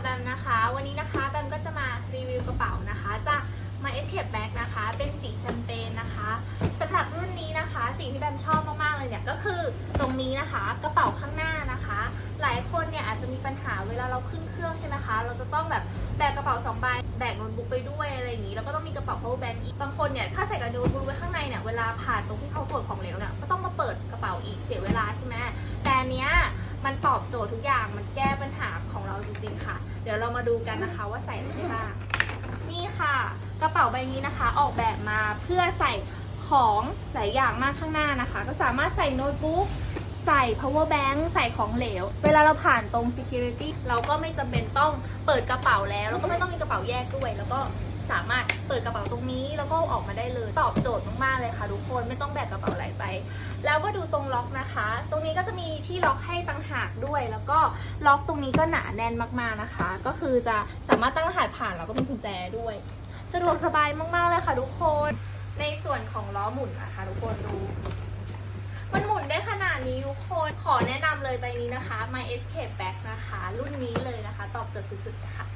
แบมนะคะ วันนี้นะคะแบมก็จะมารีวิวกระเป๋านะคะจาก My Escape Bag นะคะ เป็นสีแชมเปญนะคะสำหรับรุ่นนี้นะคะสิ่งที่แบมชอบมากๆเลยเนี่ยก็คือตรงนี้นะคะกระเป๋าข้างหน้านะคะ หลายคนเนี่ยอาจจะมีปัญหาเวลาเราขึ้นเครื่องใช่ไหมคะ เราจะต้องแบบแบกกระเป๋าสองใบแบกโน้ตบุ๊กไปด้วยอะไรอย่างนี้แล้วก็ต้องมีกระเป๋า power bank อีกบางคนเนี่ยถ้าใส่กระโน้ตบุ๊กไว้ข้างในเนี่ยเวลาผ่านตรงที่เขาตรวจของเหลวเนี่ยก็ต้องมาเปิดกระเป๋าอีกเสียเวลาใช่ไหมแต่เนี้ยมันตอบโจทย์ทุกอย่างมันแก้ ราจริง ๆ ค่ะ เดี๋ยวเรามาดูกันนะคะว่าใส่อะไรได้บ้าง นี่ค่ะ กระเป๋าใบนี้นะคะ ออกแบบมาเพื่อใส่ของหลายอย่างมากข้างหน้านะคะ ก็สามารถใส่โน้ตบุ๊กใส่ power bank ใส่ของเหลว เวลาเราผ่านตรง security เราก็ไม่จำเป็นต้องเปิดกระเป๋าแล้ว แล้วก็ไม่ต้องมีกระเป๋าแยกด้วย แล้วก็ สามารถเปิดกระเป๋าตรงนี้แล้วก็ออกมาได้เลย ตอบโจทย์มากๆเลยค่ะทุกคนไม่ต้องแบกกระเป๋าไหลไปแล้วก็ดูตรงล็อกนะคะ ตรงนี้ก็จะมีที่ล็อกให้ต่างหากด้วย แล้วก็ล็อกตรงนี้ก็หนาแน่นมากๆนะคะ ก็คือจะสามารถตั้งรหัสผ่านแล้วก็มีกุญแจด้วย สะดวกสบายมากๆเลยค่ะทุกคน ในส่วนของล้อหมุนนะคะ ทุกคนดูมันหมุนได้ขนาดนี้ทุกคนขอแนะนำเลยใบนี้นะคะ My Escape Bag นะคะ รุ่นนี้เลยนะคะ ตอบโจทย์สุดๆเลยค่ะ